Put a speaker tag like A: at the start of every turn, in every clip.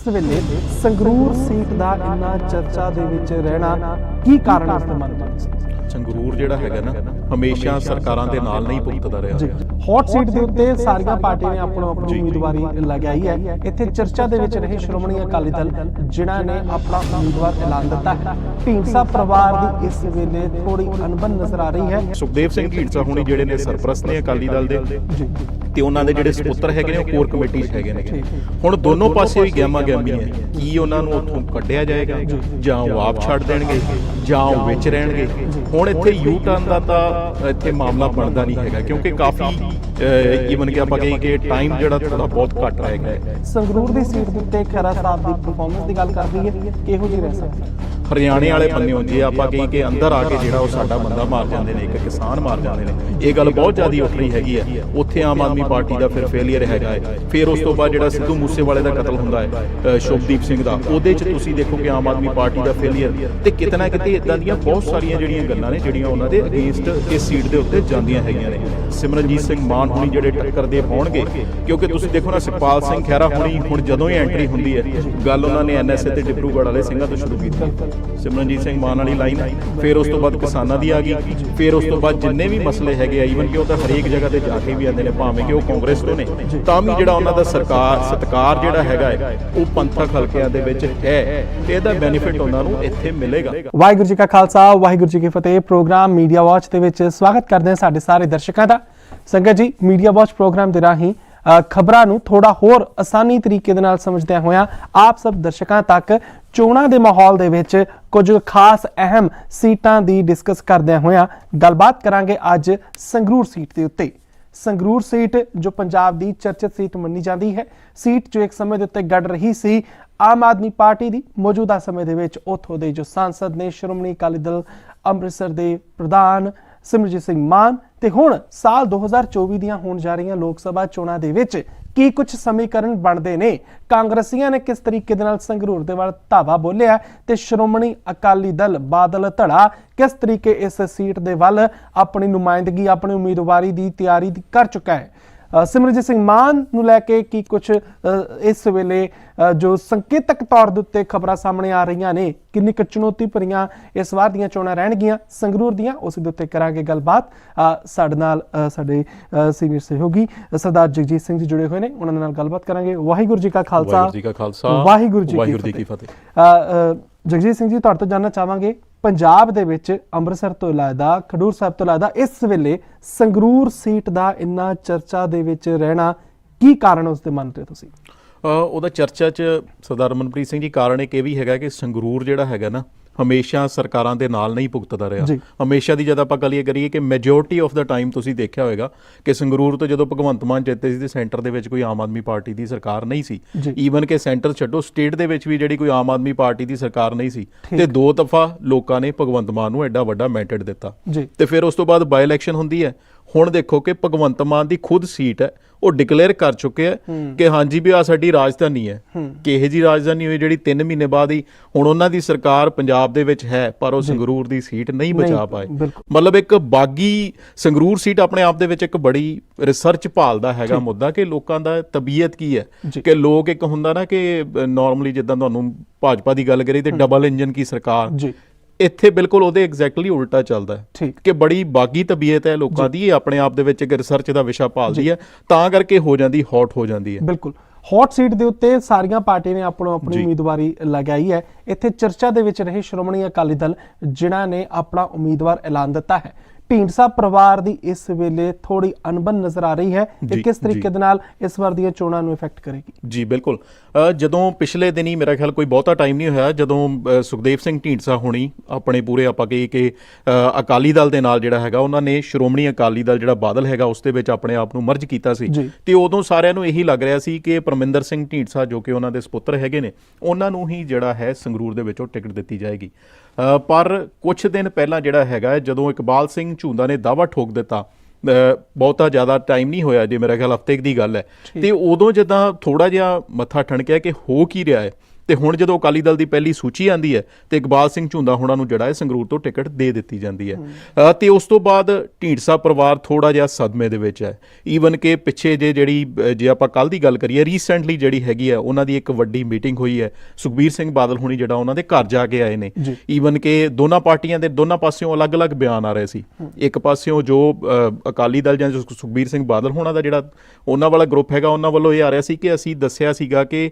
A: ਇਸ ਵੇਲੇ ਸੰਗਰੂਰ ਸੀਟ ਦਾ ਇੰਨਾ ਚਰਚਾ ਦੇ ਵਿੱਚ ਰਹਿਣਾ ਕੀ ਕਾਰਨ ਇਸ ਦੇ ਮੰਨਦੇ ਹੋ
B: ਸੰਗਰੂਰ ਜਿਹੜਾ ਹੈਗਾ ਨਾ ਹਮੇਸ਼ਾ ਸਰਕਾਰਾਂ ਦੇ ਨਾਲ ਨਹੀਂ ਭੁਗਤਦਾ ਰਿਹਾ।
A: ਹੌਟ ਸੀਟ ਦੇ ਉੱਤੇ ਸਾਰੀਆਂ ਪਾਰਟੀਆਂ ਨੇ ਆਪਣੋ ਆਪਣੀ। ਉਮੀਦਵਾਰੀ ਲਗਾਈ ਹੈ। ਇੱਥੇ ਚਰਚਾ ਦੇ ਵਿੱਚ ਰਹੇ ਸ਼੍ਰੋਮਣੀ ਅਕਾਲੀ ਦਲ ਜਿਨ੍ਹਾਂ ਨੇ ਆਪਣਾ ਉਮੀਦਵਾਰ ਐਲਾਨ ਦਿੱਤਾ ਹੈ। ਢੀਂਡਸਾ ਪਰਿਵਾਰ ਦੀ ਇਸ ਵੇਲੇ ਥੋੜੀ ਅਣਬਣ ਨਜ਼ਰ ਆ ਰਹੀ ਹੈ।
B: ਸੁਖਦੇਵ ਸਿੰਘ ਢੀਂਡਸਾ ਹੁਣੀ ਜਿਹੜੇ ਨੇ ਸਰਪ੍ਰਸਤ ਨੇ ਅਕਾਲੀ ਦਲ ਦੇ ਤੇ ਉਹਨਾਂ ਦੇ ਜਿਹੜੇ ਸੁਪੁੱਤਰ ਹੈਗੇ ਨੇ ਉਹ ਕੋਰ ਕਮੇਟੀ 'ਚ ਹੈਗੇ ਨੇ। ਹੁਣ ਦੋਨੋਂ ਪਾਸੇ ਵੀ ਗੈਮਾ ਗੈਮੀ ਹੈ। ਕੀ ਉਹਨਾਂ ਨੂੰ ਉੱਥੋਂ ਕੱਢਿਆ ਜਾਏਗਾ? ਜਾਂ। ਉਹ ਆਪ ਛੱਡ ਦੇਣਗੇ? ਜਾਂ ਉਹ ਵਿੱਚ ਰਹਿਣਗੇ। ਹੁਣ ਇੱਥੇ ਯੂ ਟਰਨ ਦਾ ਤਾਂ ਇੱਥੇ ਮਾਮਲਾ ਬਣਦਾ ਨਹੀਂ ਹੈਗਾ ਕਿਉਂਕਿ ਕਾਫੀ ਈਵਨ ਕਿ ਆਪਾਂ ਕਹੀਏ ਕਿ ਟਾਈਮ ਜਿਹੜਾ ਥੋੜਾ ਬਹੁਤ ਘੱਟ ਰਹਿ ਗਿਆ
A: ਸੰਗਰੂਰ ਦੀ ਸੀਟ ਦੇ ਉੱਤੇ ਖੈਰਾ ਸਾਹਿਬ ਦੀ ਪਰਫਾਰਮੈਂਸ ਦੀ ਗੱਲ ਕਰ ਰਹੀ ਹੈ ਕਿਹੋ ਜਿਹੀ ਰਹਿ ਸਕਦੀ
B: ਹਰਿਆਣੇ ਵਾਲੇ ਬੰਨੇ ਹੁੰਦੀ ਹੈ ਆਪਾਂ ਕਹੀ ਕਿ ਅੰਦਰ ਆ ਕੇ ਜਿਹੜਾ ਉਹ ਸਾਡਾ ਬੰਦਾ ਮਾਰ ਜਾਂਦੇ ਨੇ ਇੱਕ ਕਿਸਾਨ ਮਾਰ ਜਾਂਦੇ ਨੇ ਇਹ ਗੱਲ ਬਹੁਤ ਜ਼ਿਆਦਾ ਉੱਠ ਰਹੀ ਹੈਗੀ ਹੈ। ਉੱਥੇ ਆਮ ਆਦਮੀ ਪਾਰਟੀ ਦਾ ਫਿਰ ਫੇਲਿਅਰ ਹੈਗਾ ਹੈ। ਫਿਰ ਉਸ ਤੋਂ ਬਾਅਦ ਜਿਹੜਾ ਸਿੱਧੂ ਮੂਸੇਵਾਲੇ ਦਾ ਕਤਲ ਹੁੰਦਾ ਹੈ ਸ਼ੁਭਦੀਪ ਸਿੰਘ ਦਾ ਉਹਦੇ 'ਚ ਤੁਸੀਂ ਦੇਖੋ ਕਿ ਆਮ ਆਦਮੀ ਪਾਰਟੀ ਦਾ ਫੇਲਿਅਰ ਤੇ ਕਿਤੇ ਨਾ ਕਿਤੇ ਇਦਾਂ ਦੀਆਂ ਬਹੁਤ ਸਾਰੀਆਂ ਜਿਹੜੀਆਂ ਗੱਲਾਂ ਨੇ ਜਿਹੜੀਆਂ ਉਹਨਾਂ ਦੇ ਅਗੇਂਸਟ ਇਸ ਸੀਟ ਦੇ ਉੱਤੇ ਜਾਂਦੀਆਂ ਹੈਗੀਆਂ ਨੇ। ਸਿਮਰਨਜੀਤ ਸਿੰਘ ਮਾਨ ਹੁਣੀ ਜਿਹੜੇ ਟੱਕਰ ਦੇ ਹੋਣਗੇ, ਕਿਉਂਕਿ ਤੁਸੀਂ ਦੇਖੋ ਨਾ ਸੁਖਪਾਲ ਸਿੰਘ ਖਹਿਰਾ ਹੁਣੀ, ਹੁਣ ਜਦੋਂ ਹੀ ਐਂਟਰੀ ਹੁੰਦੀ ਹੈ, ਗੱਲ ਉਹਨਾਂ ਨੇ ਐਨਐਸਏ ਤੇ ਡਿਬਰੂਗੜ੍ਹ ਵਾਲੇ ਸਿੰਘਾਂ ਤੋਂ ਸ਼ੁਰੂ ਕੀਤੀ। ਸਿਮਰਨਜੀਤ ਸਿੰਘ ਮਾਨ ਵਾਲੀ ਲਾਈਨ ਫਿਰ ਉਸ ਤੋਂ ਬਾਅਦ ਕਿਸਾਨਾਂ ਦੀ ਆ ਗਈ, ਫਿਰ ਉਸ ਤੋਂ ਬਾਅਦ ਜਿੰਨੇ ਵੀ ਮਸਲੇ ਹੈਗੇ ਆ ਈਵਨ ਕਿ ਉਹ ਤਾਂ ਹਰੇਕ ਜਗ੍ਹਾ ਤੇ ਜਾ ਕੇ ਵੀ ਆਉਂਦੇ ਨੇ, ਭਾਵੇਂ ਕਿ ਉਹ ਕਾਂਗਰਸ ਤੋਂ ਨੇ, ਤਾਂ ਵੀ ਜਿਹੜਾ ਉਹਨਾਂ ਦਾ ਸਰਕਾਰ, ਸਤਕਾਰ ਜਿਹੜਾ ਹੈਗਾ ਹੈ, ਉਹ ਪੰਥਕ ਹਲਕਿਆਂ ਦੇ ਵਿੱਚ ਹੈ, ਤੇ ਇਹਦਾ ਬੈਨੀਫਿਟ ਉਹਨਾਂ ਨੂੰ ਇੱਥੇ ਮਿਲੇਗਾ।
A: ਵਾਹਿਗੁਰੂ ਜੀ ਕਾ ਖਾਲਸਾ, ਵਾਹਿਗੁਰੂ ਜੀ ਕੀ ਫਤਿਹ, ਪ੍ਰੋਗਰਾਮ ਮੀਡੀਆ ਵਾਚ ਦੇ ਵਿੱਚ ਸਵਾਗਤ ਕਰਦੇ ਹਾਂ ਸਾਡੇ ਸਾਰੇ ਦਰਸ਼ਕਾਂ ਦਾ। ਸੰਗਤ ਜੀ ਮੀਡੀਆ ਵਾਚ ਪ੍ਰੋਗਰਾਮ ਦੇ ਰਾਹੀਂ ਖਬਰਾਂ ਨੂੰ ਥੋੜਾ ਹੋਰ ਆਸਾਨੀ ਤਰੀਕੇ ਦੇ ਨਾਲ ਸਮਝਦਿਆਂ ਹੋਇਆਂ ਆਪ ਸਭ ਦਰਸ਼ਕਾਂ ਤੱਕ ਚੋਣਾਂ ਦੇ ਮਾਹੌਲ ਦੇ ਵਿੱਚ ਕੁਝ ਖਾਸ ਅਹਿਮ ਸੀਟਾਂ ਦੀ ਡਿਸਕਸ ਕਰਦਿਆਂ ਹੋਇਆਂ ਗੱਲਬਾਤ ਕਰਾਂਗੇ ਅੱਜ ਸੰਗਰੂਰ ਸੀਟ ਦੇ ਉੱਤੇ। ਸੰਗਰੂਰ ਸੀਟ ਜੋ ਪੰਜਾਬ ਦੀ ਚਰਚਿਤ ਸੀਟ ਮੰਨੀ ਜਾਂਦੀ ਹੈ, ਸੀਟ ਜੋ ਇੱਕ ਸਮੇਂ ਦੇ ਉੱਤੇ ਗੜ ਰਹੀ ਸੀ, ਆਮ ਆਦਮੀ ਪਾਰਟੀ ਦੀ ਮੌਜੂਦਾ ਸਮੇਂ ਦੇ ਵਿੱਚ ਉੱਥੋਂ ਦੇ ਜੋ ਸਾਂਸਦ ਨੇ ਸ਼੍ਰੋਮਣੀ ਅਕਾਲੀ ਦਲ ਅੰਮ੍ਰਿਤਸਰ ਦੇ ਪ੍ਰਧਾਨ ਸਿਮਰਜੀਤ ਸਿੰਘ ਮਾਨ ਤੇ ਹੁਣ ਸਾਲ 2024 ਦੀਆਂ ਹੋਣ ਜਾ ਰਹੀਆਂ ਲੋਕ ਸਭਾ ਚੋਣਾਂ ਦੇ ਵਿੱਚ ਕੀ ਕੁਝ ਸਮੀਕਰਨ ਬਣਦੇ ਨੇ? ਕਾਂਗਰਸੀਆਂ ਨੇ ਕਿਸ ਤਰੀਕੇ ਦੇ ਨਾਲ ਸੰਗਰੂਰ ਦੇ ਵੱਲ ਧਾਵਾ ਬੋਲਿਆ ਤੇ ਸ਼੍ਰੋਮਣੀ ਅਕਾਲੀ ਦਲ ਬਾਦਲ ਧੜਾ ਕਿਸ ਤਰੀਕੇ ਇਸ ਸੀਟ ਦੇ ਵੱਲ ਆਪਣੀ ਨੁਮਾਇੰਦਗੀ, ਆਪਣੀ ਉਮੀਦਵਾਰੀ ਦੀ ਤਿਆਰੀ ਕਰ ਚੁੱਕਾ ਹੈ? ਸਿਮਰਜੀਤ ਸਿੰਘ ਮਾਨ ਨੂੰ ਲੈ ਕੇ ਕੀ ਕੁਝ ਇਸ ਵੇਲੇ ਜੋ ਸੰਕੇਤਕ ਤੌਰ ਦੇ ਉੱਤੇ ਖਬਰਾਂ ਸਾਹਮਣੇ ਆ ਰਹੀਆਂ ਨੇ ਕਿੰਨੀ ਕੁ ਚੁਣੌਤੀ ਭਰੀਆਂ ਇਸ ਵਾਰ ਦੀਆਂ ਚੋਣਾਂ ਰਹਿਣਗੀਆਂ ਸੰਗਰੂਰ ਦੀਆਂ ਉਸ ਦੇ ਉੱਤੇ ਕਰਾਂਗੇ ਗੱਲਬਾਤ। ਸਾਡੇ ਨਾਲ ਸਾਡੇ ਸੀਨੀਅਰ ਸਹਿਯੋਗੀ ਸਰਦਾਰ ਜਗਜੀਤ ਸਿੰਘ ਜੀ ਜੁੜੇ ਹੋਏ ਨੇ ਉਹਨਾਂ ਨਾਲ ਗੱਲਬਾਤ ਕਰਾਂਗੇ। ਵਾਹਿਗੁਰੂ ਜੀ ਕਾ ਖਾਲਸਾ।
B: ਵਾਹਿਗੁਰੂ ਜੀ ਕਾ ਖਾਲਸਾ।
A: ਵਾਹਿਗੁਰੂ ਜੀ
B: ਵਾਹਿਗੁਰੂ
A: ਕੀ ਫਤਿਹ। ਜਗਜੀਤ ਸਿੰਘ ਜੀ ਤੁਹਾਡੇ ਤੋਂ ਜਾਨਣਾ ਚਾਹਾਂਗੇ ਪੰਜਾਬ ਦੇ ਵਿੱਚ ਅੰਮ੍ਰਿਤਸਰ ਤੋਂ ਇਲਾਵਾ ਖਡੂਰ ਸਾਹਿਬ ਤੋਂ ਇਲਾਵਾ ਇਸ ਵੇਲੇ ਸੰਗਰੂਰ ਸੀਟ ਦਾ ਇੰਨਾ ਚਰਚਾ ਦੇ ਵਿੱਚ ਰਹਿਣਾ ਕੀ ਕਾਰਨ ਉਸ ਦੇ ਮੰਨਦੇ ਤੁਸੀਂ?
B: ਉਹਦਾ ਚਰਚਾ 'ਚ ਸਰਦਾਰ ਮਨਪ੍ਰੀਤ ਸਿੰਘ ਜੀ, ਕਾਰਨ ਇੱਕ ਇਹ ਵੀ ਹੈਗਾ ਕਿ ਸੰਗਰੂਰ ਜਿਹੜਾ ਹੈਗਾ ਨਾ ਹਮੇਸ਼ਾ ਸਰਕਾਰਾਂ ਦੇ ਨਾਲ ਨਹੀਂ ਭੁਗਤਦਾ ਰਿਹਾ। ਹਮੇਸ਼ਾ ਦੀ ਜਦ ਆਪਾਂ ਗੱਲ ਇਹ ਕਰੀਏ ਕਿ ਮੈਜੋਰਟੀ ਆਫ ਦਾ ਟਾਈਮ ਤੁਸੀਂ ਦੇਖਿਆ ਹੋਵੇਗਾ ਕਿ ਸੰਗਰੂਰ ਤੋਂ ਜਦੋਂ ਭਗਵੰਤ ਮਾਨ ਜਿੱਤੇ ਸੀ ਤੇ ਸੈਂਟਰ ਦੇ ਵਿੱਚ ਕੋਈ ਆਮ ਆਦਮੀ ਪਾਰਟੀ ਦੀ ਸਰਕਾਰ ਨਹੀਂ ਸੀ। ਈਵਨ ਕਿ ਸੈਂਟਰ ਛੱਡੋ ਸਟੇਟ ਦੇ ਵਿੱਚ ਵੀ ਜਿਹੜੀ ਕੋਈ ਆਮ ਆਦਮੀ ਪਾਰਟੀ ਦੀ ਸਰਕਾਰ ਨਹੀਂ ਸੀ। ਤੇ ਦੋ ਦਫਾ ਲੋਕਾਂ ਨੇ ਭਗਵੰਤ ਮਾਨ ਨੂੰ ਐਡਾ ਵੱਡਾ ਮੈਂਡੇਟ ਦਿੱਤਾ ਤੇ ਫਿਰ ਉਸ ਤੋਂ ਬਾਅਦ ਬਾਈ ਇਲੈਕਸ਼ਨ ਹੁੰਦੀ ਹੈ ਹੁਣ ਦੇਖੋ ਕਿ ਭਗਵੰਤ ਮਾਨ ਦੀ ਖੁਦ ਸੀਟ ਹੈ ਉਹ ਡਿਕਲੇਅਰ ਕਰ ਚੁੱਕੇ ਹੈ। ਕਿ ਹਾਂਜੀ ਵੀ ਆ ਸਾਡੀ ਰਾਜਧਾਨੀ ਹੈ। ਕਿ ਇਹ ਜੀ ਰਾਜਧਾਨੀ ਹੋਈ ਜਿਹੜੀ 3 ਮਹੀਨੇ ਬਾਅਦ ਹੀ ਹੁਣ ਉਹਨਾਂ ਦੀ ਸਰਕਾਰ ਪੰਜਾਬ ਦੇ ਵਿੱਚ ਹੈ ਪਰ ਉਹ ਸੰਗਰੂਰ ਦੀ ਸੀਟ ਨਹੀਂ ਬਚਾ ਪਾਏ। ਮਤਲਬ ਇੱਕ ਬਾਗੀ ਸੰਗਰੂਰ ਸੀਟ ਆਪਣੇ ਆਪ ਦੇ ਵਿੱਚ ਇੱਕ ਬੜੀ ਰਿਸਰਚ ਭਾਲਦਾ ਹੈਗਾ ਮੁੱਦਾ ਕਿ ਲੋਕਾਂ ਦਾ ਤਬੀਅਤ ਕੀ ਹੈ। ਕਿ ਲੋਕ ਇੱਕ ਹੁੰਦਾ ਨਾ ਕਿ ਨਾਰਮਲੀ ਜਿੱਦਾਂ ਤੁਹਾਨੂੰ ਭਾਜਪਾ ਦੀ ਗੱਲ ਕਰੀ ਤੇ ਡਬਲ ਇੰਜਨ ਕੀ ਸਰਕਾਰ।
A: ਜੀ।
B: ਇੱਥੇ ਬਿਲਕੁਲ ਉਹਦੇ ਐਗਜ਼ੈਕਟਲੀ ਉਲਟਾ ਚੱਲਦਾ ਹੈ। ਕਿ ਬੜੀ ਬਾਗੀ ਤਬੀਅਤ ਹੈ ਲੋਕਾਂ ਦੀ ਆਪਣੇ ਆਪ ਦੇ ਵਿੱਚ ਇੱਕ ਰਿਸਰਚ ਦਾ ਵਿਸ਼ਾ ਭਾਲਦੀ ਹੈ ਤਾਂ ਕਰਕੇ ਹੋ ਜਾਂਦੀ ਹੌਟ ਹੋ ਜਾਂਦੀ ਹੈ।
A: ਬਿਲਕੁਲ। ਹੌਟ ਸੀਟ ਦੇ ਉੱਤੇ ਸਾਰੀਆਂ ਪਾਰਟੀਆਂ ਨੇ ਆਪਣੋ ਆਪਣੀ। ਉਮੀਦਵਾਰੀ ਲਗਾਈ ਹੈ। ਇੱਥੇ ਚਰਚਾ ਦੇ ਵਿੱਚ ਰਹੇ ਸ਼੍ਰੋਮਣੀ ਅਕਾਲੀ ਦਲ ਜਿਨ੍ਹਾਂ ਨੇ ਆਪਣਾ ਉਮੀਦਵਾਰ ਐਲਾਨ ਦਿੱਤਾ ਹੈ। ਢੀਂਡਸਾ ਪਰਿਵਾਰ ਦੀ ਇਸ ਵੇਲੇ ਥੋੜੀ ਅਣਬਣ ਨਜ਼ਰ ਆ ਰਹੀ ਹੈ। ਇਹ ਕਿਸ ਤਰੀਕੇ। ਦੇ ਨਾਲ ਇਸ ਵਾਰ ਦੀਆਂ ਚੋਣਾਂ ਨੂੰ ਇਫੈਕਟ ਕਰੇਗੀ?
B: ਜੀ ਬਿਲਕੁਲ। ਜਦੋਂ ਪਿਛਲੇ ਦਿਨੀ ਮੇਰਾ ਖਿਆਲ ਕੋਈ ਬਹੁਤਾ ਟਾਈਮ ਨਹੀਂ ਹੋਇਆ ਜਦੋਂ ਸੁਖਦੇਵ ਸਿੰਘ ਢੀਂਡਸਾ ਹੋਣੀ ਆਪਣੇ ਪੂਰੇ ਆਪਾਂ ਕਹੀਏ ਕਿ ਅਕਾਲੀ ਦਲ ਦੇ ਨਾਲ ਜਿਹੜਾ ਹੈਗਾ ਉਹਨਾਂ ਨੇ ਸ਼੍ਰੋਮਣੀ ਅਕਾਲੀ ਦਲ ਜਿਹੜਾ ਬਾਦਲ ਹੈਗਾ ਉਸ ਦੇ ਵਿੱਚ ਆਪਣੇ ਆਪ ਨੂੰ ਮਰਜ ਕੀਤਾ ਸੀ। ਤੇ ਉਦੋਂ ਸਾਰਿਆਂ ਨੂੰ ਇਹੀ ਲੱਗ ਰਿਹਾ ਸੀ ਕਿ ਪਰਮਿੰਦਰ ਸਿੰਘ ਢੀਂਡਸਾ ਜੋ ਕਿ ਉਹਨਾਂ ਦੇ ਸੁਪੁੱਤਰ ਹੈਗੇ ਨੇ ਉਹਨਾਂ ਨੂੰ ਹੀ ਜਿਹੜਾ ਹੈ ਸੰਗਰੂਰ ਦੇ ਵਿੱਚੋਂ ਟਿਕਟ ਦਿੱਤੀ ਜਾਏਗੀ। ਪਰ ਕੁਝ ਦਿਨ ਪਹਿਲਾਂ ਜਿਹੜਾ ਹੈਗਾ ਜਦੋਂ ਇਕਬਾਲ ਸਿੰਘ ਝੂੰਦਾ ਨੇ ਦਾਵਾ ਠੋਕ ਦਿੱਤਾ ਬਹੁਤਾ ਜ਼ਿਆਦਾ ਟਾਈਮ ਨਹੀਂ ਹੋਇਆ ਜੇ ਮੇਰਾ ਖਿਆਲ ਹਫ਼ਤੇ ਦੀ ਗੱਲ ਹੈ ਤੇ ਉਦੋਂ ਜਦੋਂ ਥੋੜਾ ਜਿਹਾ ਮੱਥਾ ਠਣਕਿਆ ਕਿ ਹੋ ਕੀ ਰਿਹਾ ਹੈ ਤੇ ਹੁਣ ਜਦੋਂ ਅਕਾਲੀ ਦਲ ਦੀ ਪਹਿਲੀ ਸੂਚੀ ਆਂਦੀ ਹੈ ਤੇ ਇਕਬਾਲ ਸਿੰਘ ਝੁੰਦਾ ਹੋਣਾ ਨੂੰ ਜਿਹੜਾ ਹੈ ਸੰਗਰੂਰ ਤੋਂ ਟਿਕਟ ਦੇ ਦਿੱਤੀ ਜਾਂਦੀ ਹੈ। ਤੇ ਉਸ ਤੋਂ ਬਾਅਦ ਢੀਂਡਸਾ ਪਰਿਵਾਰ ਥੋੜਾ ਜਿਹਾ ਸਦਮੇ ਦੇ ਵਿੱਚ ਹੈ। ਈਵਨ ਕਿ ਪਿੱਛੇ ਜੇ ਜਿਹੜੀ ਜੇ ਆਪਾਂ ਕੱਲ ਦੀ ਗੱਲ ਕਰੀਏ ਰੀਸੈਂਟਲੀ ਜਿਹੜੀ ਹੈਗੀ ਹੈ ਉਹਨਾਂ ਦੀ ਇੱਕ ਵੱਡੀ ਮੀਟਿੰਗ ਹੋਈ ਹੈ। ਸੁਖਬੀਰ ਸਿੰਘ ਬਾਦਲ ਹੁਣੀ ਜਿਹੜਾ ਉਹਨਾਂ ਦੇ ਘਰ ਜਾ ਕੇ ਆਏ ਨੇ। ਈਵਨ ਕਿ ਦੋਨਾਂ ਪਾਰਟੀਆਂ ਦੇ ਦੋਨਾਂ ਪਾਸਿਓਂ ਅਲੱਗ-ਅਲੱਗ ਬਿਆਨ ਆ ਰਹੇ ਸੀ। ਇੱਕ ਪਾਸਿਓਂ ਜੋ ਅਕਾਲੀ ਦਲ ਜਾਂ ਸੁਖਬੀਰ ਸਿੰਘ ਬਾਦਲ ਹੋਣਾ ਦਾ ਜਿਹੜਾ ਉਹਨਾਂ ਵਾਲਾ ਗਰੁੱਪ ਹੈਗਾ ਉਹਨਾਂ ਵੱਲੋਂ ਇਹ ਆ ਰਿਹਾ ਸੀ ਕਿ ਅਸੀਂ ਦੱਸਿਆ ਸੀਗਾ ਕਿ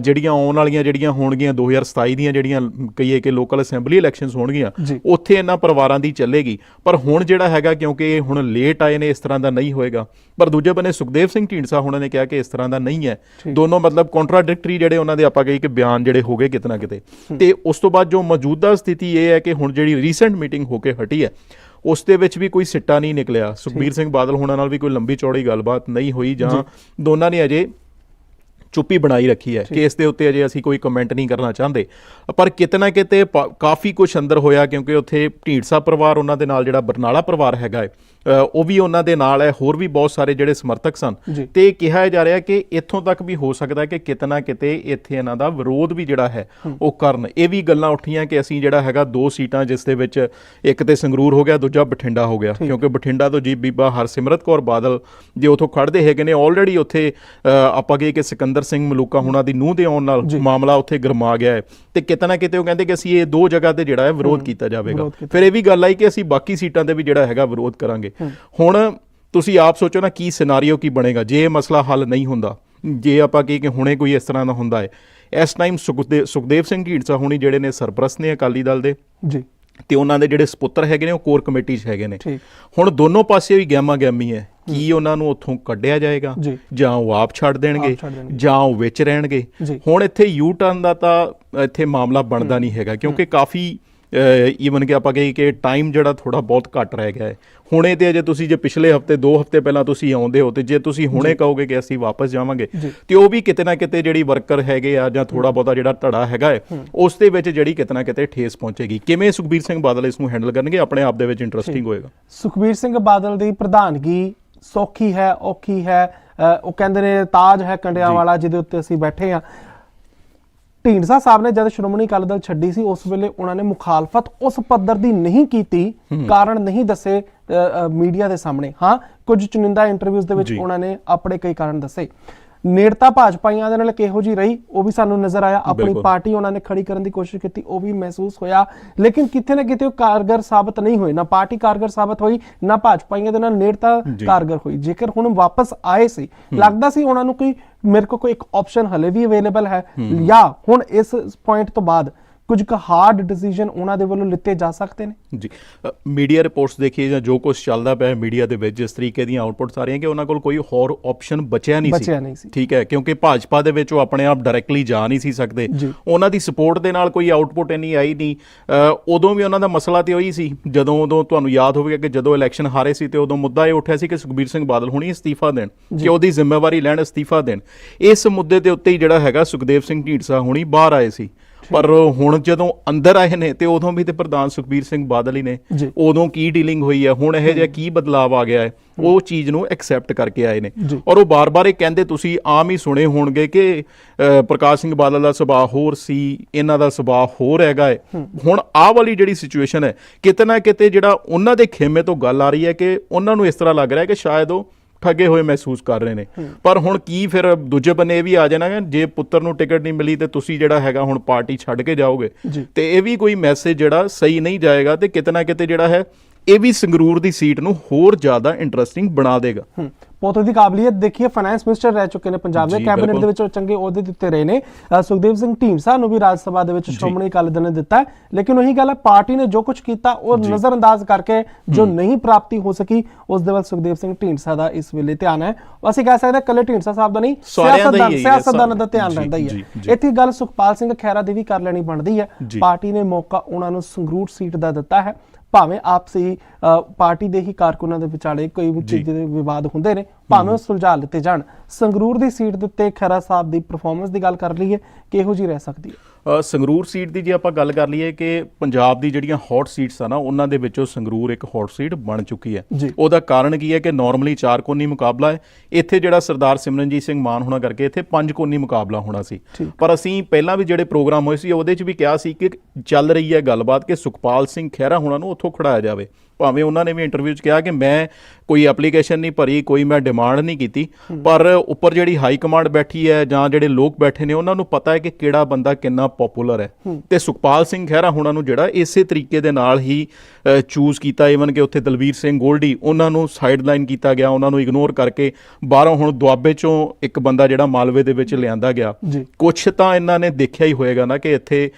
B: ਜਿਹੜੀਆਂ ਆਉਣ ਵਾਲੀਆਂ ਜਿਹੜੀਆਂ ਹੋਣਗੀਆਂ 2027 ਦੀਆਂ ਜਿਹੜੀਆਂ ਕਹੀਏ ਕਿ ਲੋਕਲ ਅਸੈਂਬਲੀ ਇਲੈਕਸ਼ਨਸ ਹੋਣਗੀਆਂ। ਉੱਥੇ ਇਹਨਾਂ ਪਰਿਵਾਰਾਂ ਦੀ ਚੱਲੇਗੀ। ਪਰ ਹੁਣ ਜਿਹੜਾ ਹੈਗਾ ਕਿਉਂਕਿ ਇਹ ਹੁਣ ਲੇਟ ਆਏ ਨੇ ਇਸ ਤਰ੍ਹਾਂ ਦਾ ਨਹੀਂ ਹੋਏਗਾ। ਪਰ ਦੂਜੇ ਬੰਨੇ ਸੁਖਦੇਵ ਸਿੰਘ ਢੀਂਡਸਾ ਹੋਣਾ ਨੇ ਕਿਹਾ ਕਿ ਇਸ ਤਰ੍ਹਾਂ ਦਾ ਨਹੀਂ ਹੈ। ਦੋਨੋਂ ਮਤਲਬ ਕੰਟਰਾਡਿਕਟਰੀ ਜਿਹੜੇ ਉਹਨਾਂ ਦੇ ਆਪਾਂ ਕਹੀ ਕਿ ਬਿਆਨ ਜਿਹੜੇ ਹੋ ਗਏ ਕਿਤੇ ਨਾ ਕਿਤੇ। ਤੇ ਉਸ ਤੋਂ ਬਾਅਦ ਜੋ ਮੌਜੂਦਾ ਸਥਿਤੀ ਇਹ ਹੈ ਕਿ ਹੁਣ ਜਿਹੜੀ ਰੀਸੈਂਟ ਮੀਟਿੰਗ ਹੋ ਕੇ ਹਟੀ ਹੈ ਉਸ ਦੇ ਵਿੱਚ ਵੀ ਕੋਈ ਸਿੱਟਾ ਨਹੀਂ ਨਿਕਲਿਆ। ਸੁਖਬੀਰ ਸਿੰਘ ਬਾਦਲ ਹੋਣਾ ਨਾਲ ਵੀ ਕੋਈ ਲੰਬੀ ਚੌੜੀ ਗੱਲਬਾਤ ਨਹੀਂ ਹੋਈ ਜਾਂ। ਦੋਨਾਂ ਨੇ ਅਜੇ ਚੁੱਪੀ ਬਣਾਈ ਰੱਖੀ ਹੈ ਕਿ ਇਸ ਦੇ ਉੱਤੇ ਅਜੇ ਅਸੀਂ ਕੋਈ ਕਮੈਂਟ ਨਹੀਂ ਕਰਨਾ ਚਾਹੁੰਦੇ। ਪਰ ਕਿਤੇ ਨਾ ਕਿਤੇ ਕਾਫੀ ਕੁਝ ਅੰਦਰ ਹੋਇਆ ਕਿਉਂਕਿ ਉੱਥੇ ਢੀਂਡਸਾ ਪਰਿਵਾਰ ਉਹਨਾਂ ਦੇ ਨਾਲ ਜਿਹੜਾ ਬਰਨਾਲਾ ਪਰਿਵਾਰ ਹੈਗਾ ਹੈ ਉਹ ਵੀ ਉਹਨਾਂ ਦੇ ਨਾਲ ਹੈ ਹੋਰ ਵੀ ਬਹੁਤ ਸਾਰੇ ਜਿਹੜੇ ਸਮਰਥਕ ਸਨ। ਤੇ ਕਿਹਾ ਜਾ ਰਿਹਾ ਕਿ ਇੱਥੋਂ ਤੱਕ ਵੀ ਹੋ ਸਕਦਾ ਕਿ ਕਿਤੇ ਨਾ ਕਿਤੇ ਇੱਥੇ ਇਹਨਾਂ ਦਾ ਵਿਰੋਧ ਵੀ ਜਿਹੜਾ ਹੈ ਉਹ ਕਰਨ। ਇਹ ਵੀ ਗੱਲਾਂ ਉੱਠੀਆਂ ਕਿ ਅਸੀਂ ਜਿਹੜਾ ਹੈਗਾ ਦੋ ਸੀਟਾਂ ਜਿਸ ਦੇ ਵਿੱਚ ਇੱਕ ਤੇ ਸੰਗਰੂਰ ਹੋ ਗਿਆ ਦੂਜਾ ਬਠਿੰਡਾ ਹੋ ਗਿਆ। ਕਿਉਂਕਿ ਬਠਿੰਡਾ ਤੋਂ ਜੀ ਬੀਬਾ ਹਰਸਿਮਰਤ ਕੌਰ ਬਾਦਲ ਜੇ ਉਥੋਂ ਖੜਦੇ ਹੈਗੇ ਨੇ ਆਲਰੇਡੀ ਉੱਥੇ ਆਪਾਂ ਕਹੀਏ ਕਿ ਸਿਕੰਦਰ ਸਿੰਘ ਮਲੂਕਾ ਹੁਣਾਂ ਦੀ ਨੂੰਹ ਦੇ ਆਉਣ ਨਾਲ ਮਾਮਲਾ ਉੱਥੇ ਗਰਮਾ ਗਿਆ ਹੈ। ਤੇ ਕਿਤੇ ਨਾ ਕਿਤੇ ਉਹ ਕਹਿੰਦੇ ਕਿ ਅਸੀਂ ਇਹ ਦੋ ਜਗ੍ਹਾ ਤੇ ਜਿਹੜਾ ਹੈ ਵਿਰੋਧ ਕੀਤਾ ਜਾਵੇਗਾ। ਫਿਰ ਇਹ ਵੀ ਗੱਲ ਆਈ ਕਿ ਅਸੀਂ ਬਾਕੀ ਸੀਟਾਂ ਤੇ ਵੀ ਜਿਹੜਾ ਹੈਗਾ ਵਿਰੋਧ ਕਰਾਂਗੇ। ਹੁਣ ਤੁਸੀਂ ਆਪ ਸੋਚੋ ਨਾ ਕੀ ਸਿਨੈਰੀਓ ਕੀ ਬਣੇਗਾ। ਜੇ ਇਹ ਮਸਲਾ ਹੱਲ ਨਹੀਂ ਹੁੰਦਾ ਜੇ ਆਪਾਂ ਕਹੀਏ ਕਿ ਹੁਣੇ ਕੋਈ ਇਸ ਤਰ੍ਹਾਂ ਦਾ ਹੁੰਦਾ ਹੈ ਇਸ ਟਾਈਮ ਸੁਖਦੇਵ ਸੁਖਦੇਵ ਸਿੰਘ ਢੀਂਡਸਾ ਹੁਣੀ ਜਿਹੜੇ ਨੇ ਸਰਪ੍ਰਸਤ ਨੇ ਅਕਾਲੀ ਦਲ ਦੇ।
A: ਜੀ।
B: ਤੇ ਉਹਨਾਂ ਦੇ ਜਿਹੜੇ ਸਪੁੱਤਰ ਹੈਗੇ ਨੇ ਉਹ ਕੋਰ ਕਮੇਟੀ 'ਚ ਹੈਗੇ ਨੇ। ਹੁਣ ਦੋਨੋਂ ਪਾਸੇ ਵੀ ਗੈਮਾ ਗੈਮੀ ਹੈ। ਕੀ ਉਹਨਾਂ ਨੂੰ ਉੱਥੋਂ ਕੱਢਿਆ ਜਾਏਗਾ?
A: ਜੀ।
B: ਜਾਂ ਉਹ ਆਪ ਛੱਡ ਦੇਣਗੇ। ਜਾਂ ਉਹ ਵਿੱਚ ਰਹਿਣਗੇ?
A: ਜੀ।
B: ਹੁਣ ਇੱਥੇ ਯੂ ਟਰਨ ਦਾ ਤਾਂ ਇੱਥੇ ਮਾਮਲਾ ਬਣਦਾ ਨਹੀਂ ਹੈਗਾ ਕਿਉਂਕਿ ਕਾਫੀ ਈਵਨ ਕਿ ਆਪਾਂ ਕਹੀ ਕਿ ਟਾਈਮ ਜਿਹੜਾ ਥੋੜਾ ਬਹੁਤ ਘੱਟ ਰਹਿ ਗਿਆ ਹੈ। ਹੁਣੇ ਤੇ ਅਜੇ ਤੁਸੀਂ ਜੇ ਪਿਛਲੇ ਹਫ਼ਤੇ 2 ਹਫ਼ਤੇ ਪਹਿਲਾਂ ਤੁਸੀਂ ਆਉਂਦੇ ਹੋ ਤੇ ਜੇ ਤੁਸੀਂ ਹੁਣੇ ਕਹੋਗੇ ਕਿ ਅਸੀਂ ਵਾਪਸ ਜਾਵਾਂਗੇ
A: ਜੀ।
B: ਤੇ ਉਹ ਵੀ ਕਿਤੇ ਨਾ ਕਿਤੇ ਜਿਹੜੀ ਵਰਕਰ ਹੈਗੇ ਆ ਜਾਂ ਥੋੜਾ ਬਹੁਤਾ ਜਿਹੜਾ ਧੜਾ ਹੈਗਾ ਹੈ ਉਸ ਦੇ ਵਿੱਚ ਜਿਹੜੀ ਕਿਤੇ ਨਾ ਕਿਤੇ ਠੇਸ ਪਹੁੰਚੇਗੀ। ਕਿਵੇਂ ਸੁਖਬੀਰ ਸਿੰਘ ਬਾਦਲ ਇਸ ਨੂੰ ਹੈਂਡਲ ਕਰਨਗੇ? ਆਪਣੇ ਆਪ ਦੇ ਵਿੱਚ ਇੰਟਰਸਟਿੰਗ ਹੋਏਗਾ।
A: ਸੁਖਬੀਰ ਸਿੰਘ ਬਾਦਲ ਦੀ ਪ੍ਰਧਾਨਗੀ ਸੌਖੀ ਹੈ ਔਖੀ ਹੈ ਉਹ ਕਹਿੰਦੇ ਨੇ ਤਾਜ ਹੈ ਕੰਡਿਆਂ। ਵਾਲਾ ਜਿਹਦੇ ਉੱਤੇ ਅਸੀਂ ਬੈਠੇ ਆ ਢੀਂਡਸਾ ਸਾਹਿਬ ਨੇ ਜਦ ਸ਼੍ਰੋਮਣੀ ਅਕਾਲੀ ਦਲ ਛੱਡੀ ਸੀ ਉਸ ਵੇਲੇ ਉਹਨਾਂ ਨੇ ਮੁਖਾਲਫਤ ਉਸ ਪੱਧਰ ਦੀ ਨਹੀਂ ਕੀਤੀ ਕਾਰਨ ਨਹੀਂ ਦੱਸੇ ਮੀਡੀਆ ਦੇ ਸਾਹਮਣੇ ਹਾਂ ਕੁਝ ਚੁਣਿੰਦਾ ਇੰਟਰਵਿਊਜ਼ ਦੇ ਵਿੱਚ। ਉਹਨਾਂ ਨੇ ਆਪਣੇ ਕਈ ਕਾਰਨ ਦੱਸੇ ਨੇੜਤਾ ਭਾਜਪਾਈਆਂ ਦੇ ਨਾਲ ਕਿਹੋ ਜੀ ਰਹੀ ਉਹ ਵੀ ਸਾਨੂੰ ਨਜ਼ਰ ਆਇਆ। ਆਪਣੀ। ਪਾਰਟੀ ਉਹਨਾਂ ਨੇ ਖੜੀ ਕਰਨ ਦੀ ਕੋਸ਼ਿਸ਼ ਕੀਤੀ ਉਹ ਵੀ ਮਹਿਸੂਸ ਹੋਇਆ। ਲੇਕਿਨ ਕਿਤੇ ਨਾ ਕਿਤੇ ਉਹ ਕਾਰਗਰ ਸਾਬਤ ਨਹੀਂ ਹੋਏ ਨਾ ਪਾਰਟੀ ਕਾਰਗਰ ਸਾਬਤ ਹੋਈ ਨਾ ਭਾਜਪਾਈਆਂ ਦੇ ਨਾਲ ਨੇੜਤਾ। ਕਾਰਗਰ ਹੋਈ। ਜੇਕਰ ਹੁਣ ਵਾਪਸ ਆਏ ਸੀ ਲੱਗਦਾ ਸੀ ਉਹਨਾਂ ਨੂੰ ਕੋਈ ਮੇਰੇ ਕੋਲ ਕੋਈ ਇੱਕ ਆਪਸ਼ਨ ਹਲੇ ਵੀ ਅਵੇਲੇਬਲ ਹੈ। ਜਾਂ ਹੁਣ ਇਸ ਪੁਆਇੰਟ ਤੋਂ ਬਾਅਦ ਕੁਝ ਕੁ ਹਾਰਡ ਡਿਸੀਜਨ ਉਹਨਾਂ ਦੇ ਵੱਲੋਂ ਲਿੱਤੇ ਜਾ ਸਕਦੇ ਨੇ?
B: ਜੀ ਮੀਡੀਆ ਰਿਪੋਰਟਸ ਦੇਖੀਏ ਜਾਂ ਜੋ ਕੁਝ ਚੱਲਦਾ ਪਿਆ ਮੀਡੀਆ ਦੇ ਵਿੱਚ ਜਿਸ ਤਰੀਕੇ ਦੀਆਂ ਆਊਟਪੁੱਟਸ ਆ ਰਹੀਆਂ ਕਿ ਉਹਨਾਂ ਕੋਲ ਕੋਈ ਹੋਰ ਆਪਸ਼ਨ ਬਚਿਆ ਨਹੀਂ ਸੀ। ਠੀਕ ਹੈ ਕਿਉਂਕਿ ਭਾਜਪਾ ਦੇ ਵਿੱਚ ਉਹ ਆਪਣੇ ਆਪ ਡਾਇਰੈਕਟਲੀ ਜਾ ਨਹੀਂ ਸੀ ਸਕਦੇ। ਉਹਨਾਂ ਦੀ ਸਪੋਰਟ ਦੇ ਨਾਲ ਕੋਈ ਆਊਟਪੁੱਟ ਇੰਨੀ ਆਈ ਨਹੀਂ। ਉਦੋਂ ਵੀ ਉਹਨਾਂ ਦਾ ਮਸਲਾ ਤੇ ਉਹੀ ਸੀ। ਜਦੋਂ ਉਦੋਂ ਤੁਹਾਨੂੰ ਯਾਦ ਹੋਵੇਗਾ ਕਿ ਜਦੋਂ ਇਲੈਕਸ਼ਨ ਹਾਰੇ ਸੀ ਤੇ ਉਦੋਂ ਮੁੱਦਾ ਇਹ ਉੱਠਿਆ ਸੀ ਕਿ ਸੁਖਬੀਰ ਸਿੰਘ ਬਾਦਲ ਹੁਣੀ ਅਸਤੀਫਾ ਦੇਣ ਕਿ ਉਹਦੀ ਜ਼ਿੰਮੇਵਾਰੀ ਲੈਣ ਅਸਤੀਫਾ ਦੇਣ। ਇਸ ਮੁੱਦੇ ਦੇ ਉੱਤੇ ਹੀ ਜਿਹੜਾ ਹੈਗਾ ਸੁਖਦੇਵ ਸਿੰਘ ਢੀਂਡਸਾ ਹੁਣੀ ਬਾਹਰ ਆਏ ਸੀ। ਪਰ ਹੁਣ ਜਦੋਂ ਅੰਦਰ ਆਏ ਨੇ ਤੇ ਉਦੋਂ ਵੀ ਤੇ ਪ੍ਰਧਾਨ ਸੁਖਬੀਰ ਸਿੰਘ ਬਾਦਲ ਹੀ ਨੇ। ਉਦੋਂ ਕੀ ਡੀਲਿੰਗ ਹੋਈ ਹੈ ਹੁਣ ਇਹ ਜਿਹਾ ਕੀ ਬਦਲਾਅ ਆ ਗਿਆ ਹੈ ਉਹ ਚੀਜ਼ ਨੂੰ ਐਕਸੈਪਟ ਕਰਕੇ ਆਏ ਨੇ। ਔਰ ਉਹ ਬਾਰ-ਬਾਰ ਇਹ ਕਹਿੰਦੇ ਤੁਸੀਂ ਆਮ ਹੀ ਸੁਣੇ ਹੋਣਗੇ ਕਿ ਪ੍ਰਕਾਸ਼ ਸਿੰਘ ਬਾਦਲ ਦਾ ਸੁਭਾਅ ਹੋਰ ਸੀ ਇਹਨਾਂ ਦਾ ਸੁਭਾਅ ਹੋਰ ਹੈਗਾ ਹੈ। ਹੁਣ ਆਹ ਵਾਲੀ ਜਿਹੜੀ ਸਿਚੁਏਸ਼ਨ ਹੈ ਕਿਤੇ ਨਾ ਕਿਤੇ ਜਿਹੜਾ ਉਹਨਾਂ ਦੇ ਖੇਮੇ ਤੋਂ ਗੱਲ ਆ ਰਹੀ ਹੈ ਕਿ ਉਹਨਾਂ ਨੂੰ ਇਸ ਤਰ੍ਹਾਂ ਲੱਗ ਰਿਹਾ ਹੈ ਕਿ ਸ਼ਾਇਦ ਉਹ ਠੱਗੇ ਹੋਏ ਮਹਿਸੂਸ ਕਰ ਰਹੇ ਨੇ। ਪਰ ਹੁਣ ਕੀ ਫਿਰ ਦੂਜੇ ਬੰਨੇ ਇਹ ਵੀ ਆ ਜਾਣਾ ਜੇ ਪੁੱਤਰ ਨੂੰ ਟਿਕਟ ਨਹੀਂ ਮਿਲੀ ਤੇ ਤੁਸੀਂ ਜਿਹੜਾ ਹੈਗਾ ਹੁਣ ਪਾਰਟੀ ਛੱਡ ਕੇ ਜਾਓਗੇ। ਤੇ ਇਹ ਵੀ ਕੋਈ ਮੈਸੇਜ ਜਿਹੜਾ ਸਹੀ ਨਹੀਂ ਜਾਏਗਾ ਤੇ ਕਿਤੇ ਨਾ ਕਿਤੇ ਜਿਹੜਾ ਹੈ ਇਹ ਵੀ ਸੰਗਰੂਰ ਦੀ ਸੀਟ ਨੂੰ ਹੋਰ ਜ਼ਿਆਦਾ ਇੰਟਰਸਟਿੰਗ ਬਣਾ ਦੇਗਾ।
A: ਬਹੁਤ ਉਹਦੀ ਕਾਬਲੀਅਤ ਦੇਖੀਏ ਫਾਈਨੈਂਸ ਮਿਨਿਸਟਰ ਰਹਿ ਚੁੱਕੇ ਨੇ ਪੰਜਾਬ ਦੇ ਕੈਬਨਿਟ। ਦੇ ਵਿੱਚ ਉਹ ਚੰਗੇ ਅਹੁਦੇ ਦਿੱਤੇ ਰਹੇ ਨੇ। ਸੁਖਦੇਵ ਸਿੰਘ ਢੀਂਡਸਾ ਨੂੰ ਵੀ ਰਾਜ ਸਭਾ ਦੇ ਵਿੱਚ ਸ਼੍ਰੋਮਣੀ ਅਕਾਲੀ ਦਲ ਨੇ ਦਿੱਤਾ ਲੇਕਿਨ ਉਹੀ ਗੱਲ ਹੈ ਪਾਰਟੀ ਨੇ ਜੋ ਕੁਝ ਕੀਤਾ ਉਹ ਨਜ਼ਰਅੰਦਾਜ਼ ਕਰਕੇ ਜੋ ਨਹੀਂ ਪ੍ਰਾਪਤੀ ਹੋ ਸਕੀ ਉਸ ਦੇ ਵੱਲ ਸੁਖਦੇਵ ਸਿੰਘ ਢੀਂਡਸਾ ਦਾ ਇਸ ਵੇਲੇ ਧਿਆਨ ਹੈ। ਅਸੀਂ ਕਹਿ ਸਕਦੇ ਹਾਂ ਕੱਲੇ ਢੀਂਡਸਾ ਸਾਹਿਬ ਦਾ ਨਹੀਂ ਸਿਆਸਤਦਾਨ ਸਿਆਸਤਦਾਨਾਂ ਦਾ ਧਿਆਨ ਰਹਿੰਦਾ ਹੀ ਹੈ। ਇੱਥੇ ਗੱਲ ਸੁਖਪਾਲ ਸਿੰਘ ਖਹਿਰਾ ਦੀ ਵੀ ਕਰ ਲੈਣੀ ਬਣਦੀ ਹੈ। ਪਾਰਟੀ ਨੇ ਮੌਕਾ ਉਹਨਾਂ ਨੂੰ ਸੰਗਰੂਰ ਸੀਟ ਦਾ ਦਿੱਤਾ ਹੈ। ਭਾਵੇਂ ਆਪਸੀ ਪਾਰਟੀ ਦੇ ਹੀ ਕਾਰਕੁਨਾਂ ਦੇ ਵਿਚਾਲੇ ਕੋਈ ਵੀ ਚੀਜ਼ ਦੇ ਵਿਵਾਦ ਹੁੰਦੇ ਨੇ ਭਾਵੇਂ ਉਹ ਸੁਲਝਾ ਲਿੱਤੇ ਜਾਣ। ਸੰਗਰੂਰ ਦੀ ਸੀਟ ਦੇ ਉੱਤੇ ਖੈਰਾ ਸਾਹਿਬ ਦੀ ਪਰਫਾਰਮੈਂਸ ਦੀ ਗੱਲ ਕਰ ਲਈਏ ਕਿਹੋ ਜੀ ਰਹਿ ਸਕਦੀ ਹੈ?
B: ਸੰਗਰੂਰ ਸੀਟ ਦੀ ਜੇ ਆਪਾਂ ਗੱਲ ਕਰ ਲਈਏ ਕਿ ਪੰਜਾਬ ਦੀ ਜਿਹੜੀਆਂ ਹੌਟ ਸੀਟਸ ਆ ਨਾ ਉਹਨਾਂ ਦੇ ਵਿੱਚੋਂ ਸੰਗਰੂਰ ਇੱਕ ਹੌਟ ਸੀਟ ਬਣ ਚੁੱਕੀ ਹੈ। ਉਹਦਾ ਕਾਰਨ ਕੀ ਹੈ ਕਿ ਨਾਰਮਲੀ ਚਾਰ ਕੋਨੀ ਮੁਕਾਬਲਾ ਹੈ ਇੱਥੇ ਜਿਹੜਾ ਸਰਦਾਰ ਸਿਮਰਨਜੀਤ ਸਿੰਘ ਮਾਨ ਹੋਣਾ ਕਰਕੇ ਇੱਥੇ ਪੰਜ ਕੋਨੀ ਮੁਕਾਬਲਾ ਹੋਣਾ ਸੀ। ਪਰ ਅਸੀਂ ਪਹਿਲਾਂ ਵੀ ਜਿਹੜੇ ਪ੍ਰੋਗਰਾਮ ਹੋਏ ਸੀ ਉਹਦੇ 'ਚ ਵੀ ਕਿਹਾ ਸੀ ਕਿ ਚੱਲ ਰਹੀ ਹੈ ਗੱਲਬਾਤ ਕਿ ਸੁਖਪਾਲ ਸਿੰਘ ਖਹਿਰਾ ਹੋਣਾ ਨੂੰ ਉੱਥੋਂ ਖੜਾਇਆ ਜਾਵੇ ਭਾਵੇਂ ਉਹਨਾਂ ਨੇ ਵੀ ਇੰਟਰਵਿਊ 'ਚ ਕਿਹਾ ਕਿ ਮੈਂ ਕੋਈ ਐਪਲੀਕੇਸ਼ਨ ਨਹੀਂ ਭਰੀ ਕੋਈ ਮੈਂ ਡਿਮਾਂਡ ਨਹੀਂ ਕੀਤੀ ਪਰ ਉੱਪਰ ਜਿਹੜੀ ਹਾਈ ਕਮਾਂਡ ਬੈਠੀ ਹੈ ਜਾਂ ਜਿਹੜੇ ਲੋਕ ਬੈਠੇ ਨੇ ਉਹਨਾਂ ਨੂੰ ਪਤਾ ਹੈ ਕਿ ਕਿਹੜਾ ਬੰਦਾ ਕਿੰਨਾ ਪਪੂਲਰ ਹੈ। ਤੇ ਸੁਖਪਾਲ ਸਿੰਘ ਖਹਿਰਾ ਹੋਣਾ ਨੂੰ ਜਿਹੜਾ ਇਸੇ ਤਰੀਕੇ ਦੇ ਨਾਲ ਹੀ ਚੂਜ਼ ਕੀਤਾ ਇਵਨ ਕਿ ਉੱਥੇ ਦਲਵੀਰ ਸਿੰਘ ਗੋਲਡੀ ਉਹਨਾਂ ਨੂੰ ਸਾਈਡਲਾਈਨ ਕੀਤਾ ਗਿਆ ਉਹਨਾਂ ਨੂੰ ਇਗਨੋਰ ਕਰਕੇ ਬਾਹਰੋਂ ਹੁਣ ਦੁਆਬੇ ਚੋਂ ਇੱਕ ਬੰਦਾ ਜਿਹੜਾ ਮਾਲਵੇ ਦੇ ਵਿੱਚ ਲਿਆਂਦਾ ਗਿਆ। ਕੁਛ ਤਾਂ ਇਹਨਾਂ ਨੇ ਦੇਖਿਆ ਹੀ ਹੋਏਗਾ ਨਾ ਕਿ ਇੱਥੇ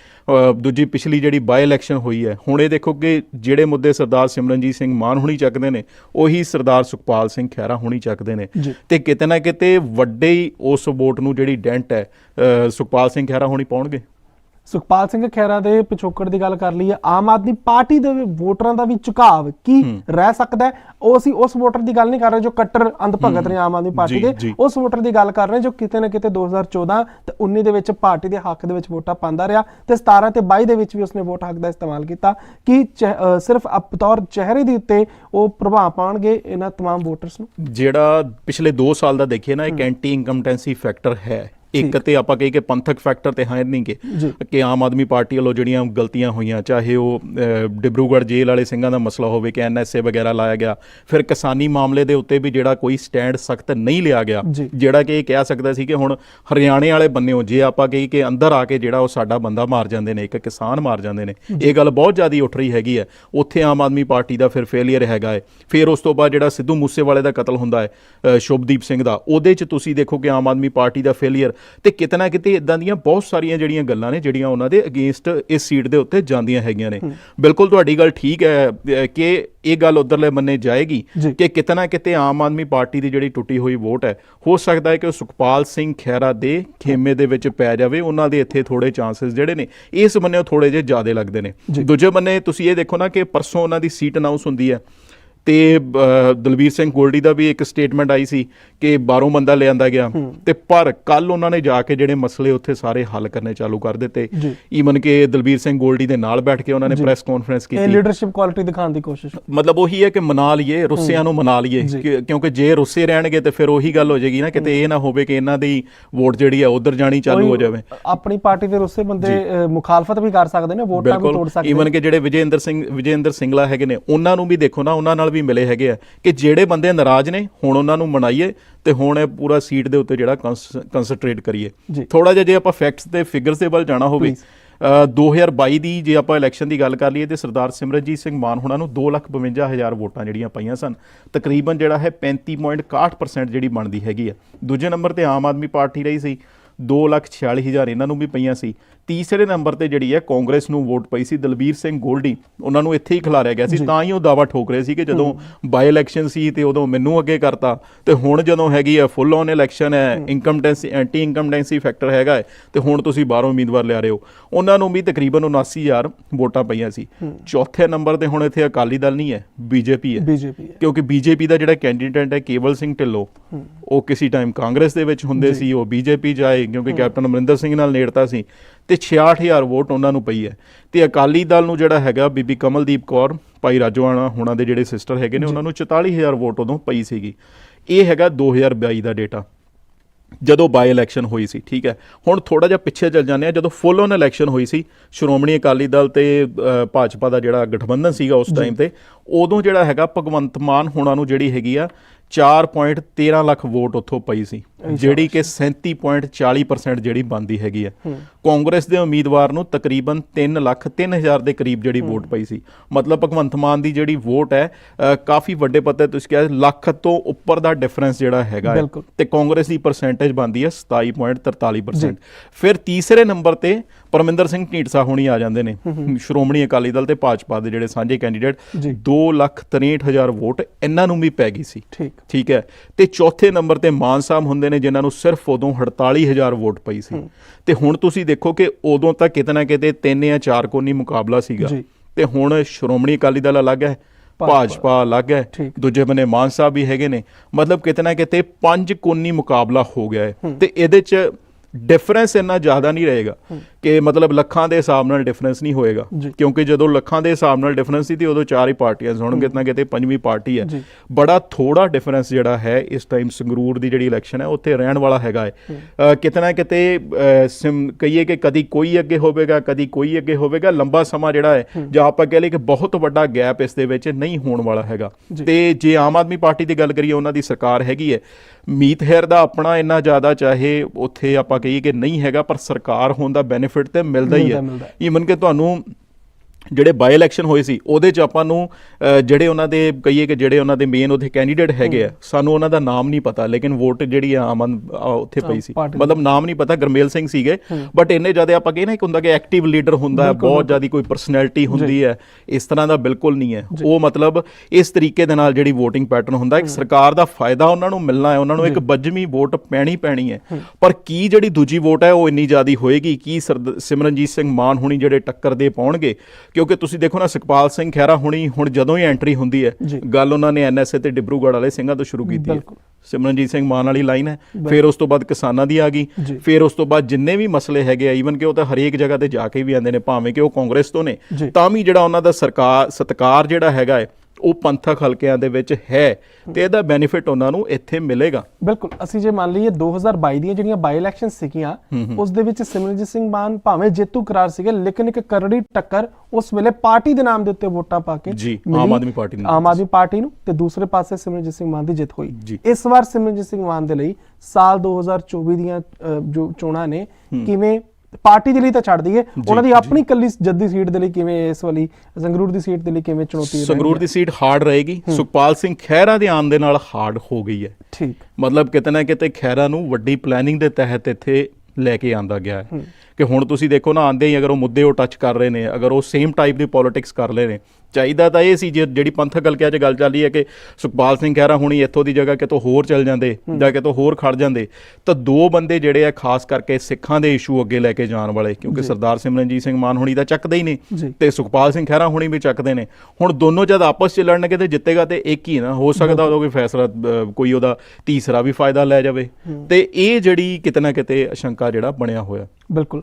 B: ਦੂਜੀ ਪਿਛਲੀ ਜਿਹੜੀ ਬਾਈ ਇਲੈਕਸ਼ਨ ਹੋਈ ਹੈ। ਹੁਣ ਇਹ ਦੇਖੋ ਕਿ ਜਿਹੜੇ ਮੁੱਦੇ ਸਰਦਾਰ ਸਿਮਰਨਜੀਤ ਸਿੰਘ ਮਾਨ ਹੁਣੀ ਚੱਕਦੇ ਨੇ ਉਹੀ ਸਰਦਾਰ ਸੁਖਪਾਲ ਸਿੰਘ ਖਹਿਰਾ ਹੁਣੀ ਚੱਕਦੇ ਨੇ। ਤੇ ਕਿਤੇ ਨਾ ਕਿਤੇ ਵੱਡੇ ਹੀ ਉਸ ਵੋਟ ਨੂੰ ਜਿਹੜੀ ਡੈਂਟ ਹੈ ਸੁਖਪਾਲ ਸਿੰਘ ਖਹਿਰਾ ਹੁਣੀ ਪਾਉਣਗੇ
A: ਸੁਖਪਾਲ ਸਿੰਘ ਖਹਿਰਾ ਦੇ ਪਿਛੋਕੜ ਦੀ ਗੱਲ ਕਰ ਲਈਏ ਆਮ ਆਦਮੀ ਪਾਰਟੀ ਦੇ ਵੋਟਰਾਂ ਦਾ ਵੀ ਝੁਕਾਵ ਕੀ ਰਹਿ ਸਕਦਾ ਹੈ ਉਹ ਅਸੀਂ ਉਸ ਵੋਟਰ ਦੀ ਗੱਲ ਨਹੀਂ ਕਰ ਰਹੇ ਜੋ ਕੱਟਰ ਅੰਧ ਭਗਤ ਨੇ ਆਮ ਆਦਮੀ ਪਾਰਟੀ
B: ਜੀ,
A: ਦੇ
B: ਜੀ।
A: ਉਸ ਵੋਟਰ ਦੀ ਗੱਲ ਕਰ ਰਹੇ ਜੋ ਕਿਤੇ ਨਾ ਕਿਤੇ 2014 ਤੇ 19 ਦੇ ਵਿੱਚ ਪਾਰਟੀ ਦੇ ਹੱਕ ਦੇ ਵਿੱਚ ਵੋਟਾਂ ਪਾਉਂਦਾ ਰਿਹਾ ਤੇ 17 ਤੇ 22 ਦੇ ਵਿੱਚ ਵੀ ਉਸਨੇ ਵੋਟ ਹੱਕ ਦਾ ਇਸਤੇਮਾਲ ਕੀਤਾ ਕਿ ਚਿਹ- ਅਹ ਸਿਰਫ ਬਤੌਰ ਚਿਹਰੇ ਦੇ ਉੱਤੇ ਉਹ ਪ੍ਰਭਾਵ ਪਾਉਣਗੇ ਇਹਨਾਂ तमाम ਵੋਟਰਸ ਨੂੰ
B: ਜਿਹੜਾ ਪਿਛਲੇ 2 ਸਾਲ ਦਾ ਦੇਖੀਏ ਨਾ ਇੱਕ ਐਂਟੀ ਇਨਕਮਟੈਂਸੀ ਫੈਕਟਰ ਹੈ ਇੱਕ ਤੇ ਆਪਾਂ ਕਹੀ ਕਿ ਪੰਥਕ ਫੈਕਟਰ ਤੇ ਹੈ ਨਹੀਂ ਕਿ। ਕਿ ਆਮ ਆਦਮੀ ਪਾਰਟੀ ਵੱਲੋਂ ਜਿਹੜੀਆਂ ਗਲਤੀਆਂ ਹੋਈਆਂ ਚਾਹੇ ਉਹ ਡਿਬਰੂਗੜ੍ਹ ਜੇਲ੍ਹ ਵਾਲੇ ਸਿੰਘਾਂ ਦਾ ਮਸਲਾ ਹੋਵੇ ਕਿ ਐਨਐਸਏ ਵਗੈਰਾ ਲਾਇਆ ਗਿਆ ਫਿਰ ਕਿਸਾਨੀ ਮਾਮਲੇ ਦੇ ਉੱਤੇ ਵੀ ਜਿਹੜਾ ਕੋਈ ਸਟੈਂਡ ਸਖਤ ਨਹੀਂ ਲਿਆ ਗਿਆ। ਜਿਹੜਾ ਕਿ ਇਹ ਕਹਿ ਸਕਦਾ ਸੀ ਕਿ ਹੁਣ ਹਰਿਆਣੇ ਵਾਲੇ ਬੰਨਿਓ ਜੇ ਆਪਾਂ ਕਹੀ ਕਿ ਅੰਦਰ ਆ ਕੇ ਜਿਹੜਾ ਉਹ ਸਾਡਾ ਬੰਦਾ ਮਾਰ ਜਾਂਦੇ ਨੇ ਇੱਕ ਕਿਸਾਨ ਮਾਰ ਜਾਂਦੇ ਨੇ ਇਹ ਗੱਲ ਬਹੁਤ ਜ਼ਿਆਦਾ ਉੱਠ ਰਹੀ ਹੈਗੀ ਹੈ ਉੱਥੇ ਆਮ ਆਦਮੀ ਪਾਰਟੀ ਦਾ ਫਿਰ ਫੇਲਿਅਰ ਹੈਗਾ ਹੈ ਫਿਰ ਉਸ ਤੋਂ ਬਾਅਦ ਜਿਹੜਾ ਸਿੱਧੂ ਮੂਸੇਵਾਲੇ ਦਾ ਕਤਲ ਹੁੰਦਾ ਹੈ ਸ਼ੁਭਦੀਪ ਸਿੰਘ ਦਾ ਉਹਦੇ 'ਚ ਤੁਸੀਂ ਦੇਖੋ ਕਿ ਆਮ ਆਦਮੀ ਪਾਰਟੀ ਦਾ ਫੇਲਿਅਰ ਤੇ ਕਿਤੇ ਨਾ ਕਿਤੇ ਇਦਾਂ ਦੀਆਂ ਬਹੁਤ ਸਾਰੀਆਂ ਜਿਹੜੀਆਂ ਗੱਲਾਂ ਨੇ ਜਿਹੜੀਆਂ ਉਹਨਾਂ ਦੇ ਅਗੇਂਸਟ ਇਸ ਸੀਟ ਦੇ ਉੱਤੇ ਜਾਂਦੀਆਂ ਹੈਗੀਆਂ ਨੇ ਬਿਲਕੁਲ ਤੁਹਾਡੀ ਗੱਲ ਠੀਕ ਹੈ ਕਿ ਇਹ ਗੱਲ ਉਧਰਲੇ ਬੰਨੇ ਜਾਏਗੀ। ਕਿ ਕਿਤੇ ਨਾ ਕਿਤੇ ਆਮ ਆਦਮੀ ਪਾਰਟੀ ਦੀ ਜਿਹੜੀ ਟੁੱਟੀ ਹੋਈ ਵੋਟ ਹੈ ਹੋ ਸਕਦਾ ਹੈ ਕਿ ਉਹ ਸੁਖਪਾਲ ਸਿੰਘ ਖਹਿਰਾ ਦੇ ਖੇਮੇ ਦੇ ਵਿੱਚ ਪੈ ਜਾਵੇ ਉਹਨਾਂ ਦੇ ਇੱਥੇ ਥੋੜੇ ਚਾਂਸਸ ਜਿਹੜੇ ਨੇ ਇਸ ਬੰਨੇ ਥੋੜੇ ਜਿਹੇ ਜ਼ਿਆਦੇ ਲੱਗਦੇ ਨੇ। ਦੂਜੇ ਬੰਨੇ ਤੁਸੀਂ ਇਹ ਦੇਖੋ ਨਾ ਕਿ ਪਰਸੋਂ ਉਹਨਾਂ ਦੀ ਸੀਟ ਅਨਾਉਂਸ ਹੁੰਦੀ ਹੈ ਤੇ ਦਲਵੀਰ ਸਿੰਘ ਗੋਲਡੀ ਦਾ ਵੀ ਇੱਕ ਸਟੇਟਮੈਂਟ ਆਈ ਸੀ ਕਿ ਬਾਹਰੋਂ ਬੰਦਾ ਲਿਆਂਦਾ ਗਿਆ ਤੇ ਪਰ ਕੱਲ ਉਹਨਾਂ ਨੇ ਜਾ ਕੇ ਜਿਹੜੇ ਮਸਲੇ ਉੱਥੇ ਸਾਰੇ ਹੱਲ ਕਰਨੇ ਚਾਲੂ ਕਰ ਦਿੱਤੇ। ਈਵਨ ਕਿ ਦਲਵੀਰ ਸਿੰਘ ਗੋਲਡੀ ਦੇ ਨਾਲ ਬੈਠ ਕੇ ਉਹਨਾਂ ਨੇ ਪ੍ਰੈਸ ਕਾਨਫਰੰਸ
A: ਇਹ
B: ਕੀਤੀ।
A: ਲੀਡਰਸ਼ਿਪ ਕੁਆਲਿਟੀ ਦਿਖਾਉਣ ਦੀ ਕੋਸ਼ਿਸ਼।
B: ਮਤਲਬ ਉਹੀ ਹੈ ਕਿ ਮਨਾ ਲਈਏ ਰੁੱਸਿਆਂ ਨੂੰ ਮਨਾ ਲਈਏ। ਕਿਉਂਕਿ ਜੇ ਰੁੱਸੇ ਰਹਿਣਗੇ ਤੇ ਫਿਰ ਉਹੀ ਗੱਲ ਹੋ ਜਾਏਗੀ ਨਾ ਕਿਤੇ ਇਹ ਨਾ ਹੋਵੇ ਕਿ ਇਹਨਾਂ ਦੀ ਵੋਟ ਜਿਹੜੀ ਆ ਉਧਰ ਜਾਣੀ ਚਾਲੂ ਹੋ ਜਾਵੇ।
A: ਆਪਣੀ ਪਾਰਟੀ ਦੇ ਰੁੱਸੇ ਬੰਦੇ ਮੁਖਾਲਫਤ ਵੀ ਕਰ ਸਕਦੇ ਨੇ ਵੋਟਾਂ ਵੀ ਤੋੜ ਸਕਦੇ
B: ਈਵਨ ਕਿ ਜਿਹੜੇ ਵਿਜੇਂਦਰ ਸਿੰਘ ਵਿਜੇਂਦਰ ਸਿੰਗਲਾ ਹੈਗੇ ਨੇ ਉਹਨਾਂ ਨੂੰ ਵੀ ਦੇਖੋ ਨਾ ਉਹਨਾਂ ਨਾਲ ਵੀ ਮਿਲੇ ਹੈਗੇ ਆ ਕਿ ਜਿਹੜੇ ਬੰਦੇ ਨਾਰਾਜ਼ ਨੇ ਹੁਣ ਉਹਨਾਂ ਨੂੰ ਮਨਾਈਏ ਤੇ ਹੁਣ ਇਹ ਪੂਰਾ ਸੀਟ ਦੇ ਉੱਤੇ ਜਿਹੜਾ ਕਨਸੈਂਟਰੇਟ ਕਰੀਏ। ਥੋੜਾ ਜਿਹਾ ਜੇ ਆਪਾਂ ਫੈਕਟਸ ਤੇ ਫਿਗਰਸ ਦੇ ਵੱਲ ਜਾਣਾ ਹੋਵੇ
A: Please.
B: ਅ, 2022 ਦੀ ਜੇ ਆਪਾਂ ਇਲੈਕਸ਼ਨ ਦੀ ਗੱਲ ਕਰ ਲਈਏ ਤੇ ਸਰਦਾਰ ਸਿਮਰਨਜੀਤ ਸਿੰਘ ਮਾਨ ਹੁਣਾਂ ਨੂੰ 252000 ਵੋਟਾਂ ਜਿਹੜੀਆਂ ਪਈਆਂ ਸਨ ਤਕਰੀਬਨ ਜਿਹੜਾ ਹੈ 35.61% ਜਿਹੜੀ ਬਣਦੀ ਹੈਗੀ ਆ ਦੂਜੇ ਨੰਬਰ ਤੇ ਆਮ ਆਦਮੀ ਪਾਰਟੀ ਰਹੀ ਸੀ 246000 ਇਹਨਾਂ ਨੂੰ ਵੀ ਪਈਆਂ ਸੀ। ਤੀਸਰੇ ਨੰਬਰ ਤੇ ਜਿਹੜੀ ਹੈ ਕਾਂਗਰਸ ਨੂੰ ਵੋਟ ਪਈ ਸੀ ਦਲਬੀਰ ਸਿੰਘ ਗੋਲਡੀ। ਉਹਨਾਂ ਨੂੰ ਇੱਥੇ ਹੀ ਖਿਲਾਰਿਆ ਗਿਆ ਸੀ। ਤਾਂ ਹੀ ਉਹ ਦਾਵਾ ਠੋਕ ਰਹੇ ਸੀ ਕਿ ਜਦੋਂ ਬਾਈ ਇਲੈਕਸ਼ਨ ਸੀ ਤੇ ਉਦੋਂ ਮੈਨੂੰ ਅੱਗੇ ਕਰਤਾ। ਤੇ ਹੁਣ ਜਦੋਂ ਹੈਗੀ ਹੈ ਫੁੱਲ ਔਨ ਇਲੈਕਸ਼ਨ ਹੈ income tax anti income tax factor ਹੈਗਾ ਹੈ ਤੇ ਹੁਣ ਤੁਸੀਂ ਬਾਹਰੋਂ ਉਮੀਦਵਾਰ ਲਿਆ ਰਹੇ ਹੋ। ਉਹਨਾਂ ਨੂੰ ਵੀ ਤਕਰੀਬਨ 79000 ਵੋਟਾਂ ਪਈਆਂ ਸੀ। ਚੌਥੇ ਨੰਬਰ ਤੇ ਹੁਣ ਇੱਥੇ ਅਕਾਲੀ ਦਲ ਨਹੀਂ ਹੈ ਬੀਜੇਪੀ ਹੈ।
A: ਬੀਜੇਪੀ
B: ਕਿਉਂਕਿ ਬੀਜੇਪੀ ਦਾ ਜਿਹੜਾ ਕੈਂਡੀਡੇਟ ਹੈ ਕੇਵਲ ਸਿੰਘ ਢਿੱਲੋਂ ਉਹ ਕਿਸੇ ਟਾਈਮ ਕਾਂਗਰਸ ਦੇ ਵਿੱਚ ਹੁੰਦੇ ਸੀ ਉਹ ਬੀਜੇਪੀ ਜਾਏ ਕਿਉਂਕਿ ਕੈਪਟਨ ਅਮਰਿੰਦਰ ਸਿੰਘ ਨਾਲ ਨੇੜਤਾ ਸੀ ਤੇ 66000 ਵੋਟ ਉਹਨਾਂ ਨੂੰ ਪਈ ਹੈ। ਤੇ ਅਕਾਲੀ ਦਲ ਨੂੰ ਜਿਹੜਾ ਹੈਗਾ ਬੀਬੀ ਕਮਲਦੀਪ ਕੌਰ ਭਾਈ ਰਾਜਵਾਨਾ ਹੁਣਾਂ ਦੇ ਜਿਹੜੇ ਸਿਸਟਰ ਹੈਗੇ ਨੇ ਉਹਨਾਂ ਨੂੰ 44000 ਵੋਟ ਉਦੋਂ ਪਈ ਸੀਗੀ। ਇਹ ਹੈਗਾ 2022 ਦਾ ਡੇਟਾ ਜਦੋਂ ਬਾਈ ਇਲੈਕਸ਼ਨ ਹੋਈ ਸੀ ਠੀਕ ਹੈ। ਹੁਣ ਥੋੜਾ ਜਿਹਾ ਪਿੱਛੇ ਚੱਲ ਜਾਂਦੇ ਆ ਜਦੋਂ ਫੁੱਲ ਔਨ ਇਲੈਕਸ਼ਨ ਹੋਈ ਸੀ ਸ਼੍ਰੋਮਣੀ ਅਕਾਲੀ ਦਲ ਤੇ ਭਾਜਪਾ ਦਾ ਜਿਹੜਾ ਗਠਬੰਧਨ ਸੀਗਾ ਉਸ ਟਾਈਮ ਤੇ ਉਦੋਂ ਜਿਹੜਾ ਹੈਗਾ ਭਗਵੰਤ ਮਾਨ ਹੋਣਾ ਨੂੰ ਜਿਹੜੀ ਹੈਗੀ ਆ 4.13 ਲੱਖ ਵੋਟ ਉੱਥੋਂ ਪਈ ਸੀ ਜਿਹੜੀ ਕਿ 37.40% ਜਿਹੜੀ ਬੰਦੀ ਹੈਗੀ ਆ। ਕਾਂਗਰਸ ਦੇ ਉਮੀਦਵਾਰ ਨੂੰ ਤਕਰੀਬਨ 3 ਲੱਖ 3000 ਦੇ ਕਰੀਬ ਜਿਹੜੀ ਵੋਟ ਪਈ ਸੀ। ਮਤਲਬ ਭਗਵੰਤ ਮਾਨ ਦੀ ਜਿਹੜੀ ਵੋਟ ਹੈ ਕਾਫੀ ਵੱਡੇ ਪੱਧਰ ਤੇ ਤੁਸੀਂ ਕਿਹਾ ਲੱਖ ਤੋਂ ਉੱਪਰ ਦਾ ਡਿਫਰੈਂਸ ਜਿਹੜਾ ਹੈਗਾ ਹੈ। ਤੇ ਕਾਂਗਰਸ ਦੀ ਪਰਸੈਂਟੇਜ ਬੰਦੀ ਹੈ 27.43% ਫਿਰ ਤੀਸਰੇ ਨੰਬਰ ਤੇ ਪਰਮਿੰਦਰ ਸਿੰਘ ਢੀਂਡਸਾ ਹੋਣੀ ਆ ਜਾਂਦੇ ਨੇ। ਸ਼੍ਰੋਮਣੀ ਅਕਾਲੀ ਦਲ ਤੇ ਭਾਜਪਾ ਦੇ ਜਿਹੜੇ ਸਾਂਝੇ ਕੈਂਡੀਡੇਟ
A: ਜੀ।
B: 263000 ਵੋਟ ਇਹਨਾਂ ਨੂੰ ਵੀ ਪੈ ਗਈ ਸੀ।
A: ਠੀਕ।
B: ਠੀਕ ਹੈ। ਤੇ ਚੌਥੇ ਨੰਬਰ ਤੇ ਮਾਨ ਸਾਹਿਬ ਹੁੰਦੇ ਨੇ ਜਿਨ੍ਹਾਂ ਨੂੰ ਸਿਰਫ ਉਦੋਂ 48000 ਵੋਟ ਪਈ ਸੀ। ਤੇ ਹੁਣ ਤੁਸੀਂ ਦੇਖੋ ਕਿ ਉਦੋਂ ਤਾਂ ਕਿਤੇ ਨਾ ਕਿਤੇ ਤਿੰਨ ਜਾਂ ਚਾਰ ਕੋਨੀ ਮੁਕਾਬਲਾ ਸੀਗਾ। ਤੇ ਹੁਣ ਸ਼੍ਰੋਮਣੀ ਅਕਾਲੀ ਦਲ ਅਲੱਗ ਹੈ
A: ਭਾਜਪਾ।
B: ਅਲੱਗ ਹੈ। ਦੂਜੇ ਬੰਨੇ ਮਾਨ ਸਾਹਿਬ ਵੀ ਹੈਗੇ ਨੇ। ਮਤਲਬ ਕਿਤੇ ਨਾ ਕਿਤੇ ਪੰਜ ਕੋਨੀ ਮੁਕਾਬਲਾ ਹੋ ਗਿਆ ਹੈ। ਤੇ ਇਹਦੇ ਚ ਡਿਫਰੈਂਸ ਇੰਨਾ ਜ਼ਿਆਦਾ ਨਹੀਂ ਰਹੇਗਾ। ਕਿ ਮਤਲਬ ਲੱਖਾਂ ਦੇ ਹਿਸਾਬ ਨਾਲ ਡਿਫਰੈਂਸ ਨਹੀਂ ਹੋਏਗਾ। ਕਿਉਂਕਿ ਜਦੋਂ ਲੱਖਾਂ ਦੇ ਹਿਸਾਬ ਨਾਲ ਡਿਫਰੈਂਸ ਸੀ ਤੇ ਉਦੋਂ ਚਾਰ ਹੀ ਪਾਰਟੀਆਂ ਸੀ। ਹੁਣ ਕਿਤੇ ਪੰਜਵੀਂ ਪਾਰਟੀ ਹੈ। ਬੜਾ ਥੋੜਾ ਡਿਫਰੈਂਸ ਜਿਹੜਾ ਹੈ ਇਸ ਟਾਈਮ ਸੰਗਰੂਰ ਦੀ ਜਿਹੜੀ ਇਲੈਕਸ਼ਨ ਹੈ ਉੱਥੇ ਰਹਿਣ ਵਾਲਾ ਹੈਗਾ ਹੈ। ਅ, ਕਿਤੇ ਕਹੀਏ ਕਿ ਕਦੀ ਕੋਈ ਅੱਗੇ ਹੋਵੇਗਾ ਕਦੀ ਕੋਈ ਅੱਗੇ ਹੋਵੇਗਾ ਲੰਬਾ ਸਮਾਂ ਜਿਹੜਾ ਹੈ ਜਾਂ ਆਪਾਂ ਕਹਿ ਲਈਏ ਕਿ ਬਹੁਤ ਵੱਡਾ ਗੈਪ ਇਸ ਦੇ ਵਿੱਚ ਨਹੀਂ ਹੋਣ ਵਾਲਾ ਹੈਗਾ। ਤੇ ਜੇ ਆਮ ਆਦਮੀ ਪਾਰਟੀ ਦੀ ਗੱਲ ਕਰੀਏ ਉਹਨਾਂ ਦੀ ਸਰਕਾਰ ਹੈਗੀ ਹੈ। ਮੀਤ ਹੈਰ ਦਾ ਆਪਣਾ ਇੰਨਾ ਜ਼ਿਆਦਾ ਚਾਹੇ ਉੱਥੇ ਆਪਾਂ ਕਹੀਏ ਕਿ ਨਹੀਂ ਹੈਗਾ ਪਰ ਸਰਕਾਰ ਹੋਣ ਦਾ ਬੈਨੀਫਿਟ ਤੇ ਮਿਲਦਾ ਹੀ ਹੈ। ਈਵਨ ਕਿ ਤੁਹਾਨੂੰ ਜਿਹੜੇ ਬਾਈ ਇਲੈਕਸ਼ਨ ਹੋਏ ਸੀ ਉਹਦੇ ਚ ਆਪਾਂ ਨੂੰ ਜਿਹੜੇ ਉਹਨਾਂ ਦੇ ਕਹੀਏ ਕਿ ਜਿਹੜੇ ਉਹਨਾਂ ਦੇ ਮੇਨ ਉੱਥੇ ਕੈਂਡੀਡੇਟ ਹੈਗੇ ਆ ਸਾਨੂੰ ਉਹਨਾਂ ਦਾ ਨਾਮ ਨਹੀਂ ਪਤਾ ਲੇਕਿਨ ਵੋਟ ਜਿਹੜੀ ਆ ਆਮ ਉੱਥੇ ਪਈ ਸੀ। ਮਤਲਬ ਨਾਮ ਨਹੀਂ ਪਤਾ ਗਰਮੇਲ ਸਿੰਘ ਸੀਗੇ ਬਟ ਇੰਨੇ ਜ਼ਿਆਦਾ ਆਪਾਂ ਕਹੇ ਨਾ ਇੱਕ ਹੁੰਦਾ ਕਿ ਐਕਟਿਵ ਲੀਡਰ ਹੁੰਦਾ ਹੈ ਬਹੁਤ ਜ਼ਿਆਦਾ ਕੋਈ ਪਰਸਨੈਲਿਟੀ ਹੁੰਦੀ ਹੈ ਇਸ ਤਰ੍ਹਾਂ ਦਾ ਬਿਲਕੁਲ ਨਹੀਂ ਹੈ। ਉਹ ਮਤਲਬ ਇਸ ਤਰੀਕੇ ਦੇ ਨਾਲ ਜਿਹੜੀ VOTING ਪੈਟਰਨ ਹੁੰਦਾ ਇੱਕ ਸਰਕਾਰ ਦਾ ਫਾਇਦਾ ਉਹਨਾਂ ਨੂੰ ਮਿਲਣਾ ਹੈ ਉਹਨਾਂ ਨੂੰ ਇੱਕ ਬੱਜਵੀਂ ਵੋਟ ਪੈਣੀ ਪੈਣੀ ਹੈ। ਪਰ ਕੀ ਜਿਹੜੀ ਦੂਜੀ ਵੋਟ ਹੈ ਉਹ ਇੰਨੀ ਜ਼ਿਆਦੀ ਹੋਏਗੀ? ਕੀ ਸਿਮਰਨਜੀਤ ਸਿੰਘ ਮਾਨ ਹੁਣੀ ਜਿਹੜੇ ਟੱਕਰ ਦੇ ਪਾਉਣਗੇ? ਕਿਉਂਕਿ ਤੁਸੀਂ ਦੇਖੋ ਨਾ ਸੁਖਪਾਲ ਸਿੰਘ ਖਹਿਰਾ ਹੁਣੀ ਹੁਣ ਜਦੋਂ ਹੀ ਐਂਟਰੀ ਹੁੰਦੀ ਹੈ। ਗੱਲ ਉਹਨਾਂ ਨੇ ਐਨਐਸਏ ਤੇ ਡਿਬਰੂਗੜ੍ਹ ਵਾਲੇ ਸਿੰਘਾਂ ਤੋਂ ਸ਼ੁਰੂ ਕੀਤੀ ਹੈ। ਸਿਮਰਨਜੀਤ ਸਿੰਘ ਮਾਨ ਵਾਲੀ ਲਾਈਨ ਹੈ ਫਿਰ ਉਸ ਤੋਂ ਬਾਅਦ ਕਿਸਾਨਾਂ ਦੀ ਆ ਗਈ। ਫਿਰ ਉਸ ਤੋਂ ਬਾਅਦ ਜਿੰਨੇ ਵੀ ਮਸਲੇ ਹੈਗੇ ਆ ਈਵਨ ਕਿ ਉਹ ਤਾਂ ਹਰੇਕ ਜਗ੍ਹਾ ਤੇ ਜਾ ਕੇ ਵੀ ਆਉਂਦੇ ਨੇ ਭਾਵੇਂ ਕਿ ਉਹ ਕਾਂਗਰਸ ਤੋਂ ਨੇ। ਤਾਂ ਵੀ ਜਿਹੜਾ ਉਹਨਾਂ ਦਾ ਸਰਕਾਰ ਸਤਕਾਰ ਜਿਹੜਾ ਹੈਗਾ ਹੈ ਉਹ ਪੰਥਕ ਹਲਕਿਆਂ ਦੇ ਵਿੱਚ ਹੈ ਤੇ ਇਹਦਾ ਬੈਨੀਫਿਟ ਉਹਨਾਂ ਨੂੰ ਇੱਥੇ ਮਿਲੇਗਾ।
A: ਬਿਲਕੁਲ ਅਸੀਂ ਜੇ ਮੰਨ ਲਈਏ 2022 ਦੀਆਂ ਜਿਹੜੀਆਂ ਬਾਈ ਇਲੈਕਸ਼ਨ ਸੀਗੀਆਂ ਉਸ ਦੇ ਵਿੱਚ ਸਿਮਰਨਜੀਤ ਸਿੰਘ ਮਾਨ ਭਾਵੇਂ ਜੇਤੂ ਕਰਾਰ ਸੀਗੇ ਲੇਕਿਨ ਇੱਕ ਕਰੜੀ ਟੱਕਰ ਉਸ ਵੇਲੇ ਪਾਰਟੀ ਦੇ ਨਾਮ ਦੇ ਉੱਤੇ ਵੋਟਾਂ ਪਾ ਕੇ
B: ਜੀ, ਆਮ ਆਦਮੀ ਪਾਰਟੀ ਨੂੰ।
A: ਆਮ ਆਦਮੀ ਪਾਰਟੀ ਨੂੰ ਤੇ ਦੂਸਰੇ ਪਾਸੇ ਸਿਮਰਨਜੀਤ ਸਿੰਘ ਮਾਨ ਦੀ ਜਿੱਤ ਹੋਈ। ਇਸ ਵਾਰ ਸਿਮਰਨਜੀਤ ਸਿੰਘ ਮਾਨ ਦੇ ਲਈ ਸਾਲ 2024 ਦੀਆਂ ਜੋ ਚੋਣਾਂ ਨੇ ਕਿਵੇਂ ਪਾਰਟੀ ਦੇ ਲਈ ਤਾਂ ਛੱਡ ਦਈਏ। ਉਹਨਾਂ ਦੀ ਆਪਣੀ ਕੱਲੀ ਜੱਦੀ ਸੀਟ ਦੇ ਲਈ ਕਿਵੇਂ ਇਸ ਵਾਲੀ ਸੰਗਰੂਰ ਦੀ ਸੀਟ ਦੇ ਲਈ ਕਿਵੇਂ ਚੁਣੌਤੀ
B: ਸੰਗਰੂਰ ਦੀ ਸੀਟ ਹਾਰਡ ਰਹੇਗੀ। ਸੁਖਪਾਲ ਸਿੰਘ ਖਹਿਰਾ ਦੇ ਆਉਣ ਦੇ ਨਾਲ ਹਾਰਡ ਹੋ ਗਈ ਹੈ।
A: ਠੀਕ।
B: ਮਤਲਬ ਕਿਤੇ ਨਾ ਕਿਤੇ ਖੈਰਾ ਨੂੰ ਵੱਡੀ ਪਲੈਨਿੰਗ ਦੇ ਤਹਿਤ ਇੱਥੇ ਲੈ ਕੇ ਆਂਦਾ ਗਿਆ ਹੈ। ਕਿ ਹੁਣ ਤੁਸੀਂ ਦੇਖੋ ਨਾ ਆਂਦੇ ਹੀ ਅਗਰ ਉਹ ਮੁੱਦੇ ਉਹ ਟੱਚ ਕਰ ਰਹੇ ਨੇ ਅਗਰ ਉਹ ਸੇਮ ਟਾਈਪ ਦੀ ਪੋਲਿਟਿਕਸ ਕਰ ਰਹੇ ਨੇ ਚਾਹੀਦਾ ਤਾਂ ਇਹ ਸੀ ਜੇ ਜਿਹੜੀ ਪੰਥਕ ਹਲਕਿਆਂ 'ਚ ਗੱਲ ਚੱਲ ਹੈ ਕਿ ਸੁਖਪਾਲ ਸਿੰਘ ਖਹਿਰਾ ਹੁਣੀ ਇੱਥੋਂ ਦੀ ਜਗ੍ਹਾ ਕਿਤੋਂ ਹੋਰ ਚੱਲ ਜਾਂਦੇ ਜਾਂ ਕਿਤੋਂ ਹੋਰ ਖੜ ਜਾਂਦੇ ਤਾਂ ਦੋ ਬੰਦੇ ਜਿਹੜੇ ਆ ਖਾਸ ਕਰਕੇ ਸਿੱਖਾਂ ਦੇ ਇਸ਼ੂ ਅੱਗੇ ਲੈ ਕੇ ਜਾਣ ਵਾਲੇ ਕਿਉਂਕਿ ਸਰਦਾਰ ਸਿਮਰਨਜੀਤ ਸਿੰਘ ਮਾਨ ਹੁਣੀ ਤਾਂ ਚੱਕਦੇ ਹੀ
A: ਜੀ।
B: ਨੇ ਤੇ ਸੁਖਪਾਲ ਸਿੰਘ ਖਹਿਰਾ ਹੁਣੀ ਵੀ ਚੱਕਦੇ ਨੇ। ਹੁਣ ਦੋਨੋਂ ਜਦ ਆਪਸ 'ਚ ਲੜਨਗੇ ਤੇ ਜਿੱਤੇਗਾ ਤੇ ਇੱਕ ਹੀ ਨਾ ਹੋ ਸਕਦਾ ਉਹਦਾ ਕੋਈ ਫੈਸਲਾ ਕੋਈ ਉਹਦਾ ਤੀਸਰਾ ਵੀ ਫਾਇਦਾ ਲੈ ਜਾਵੇ। ਤੇ ਇਹ ਜਿਹੜੀ ਕਿਤੇ ਨਾ ਕਿਤੇ ਅਸ਼ੰਕਾ ਜਿਹੜਾ ਬਣਿਆ ਹੋਇਆ।
A: ਬਿਲਕੁਲ।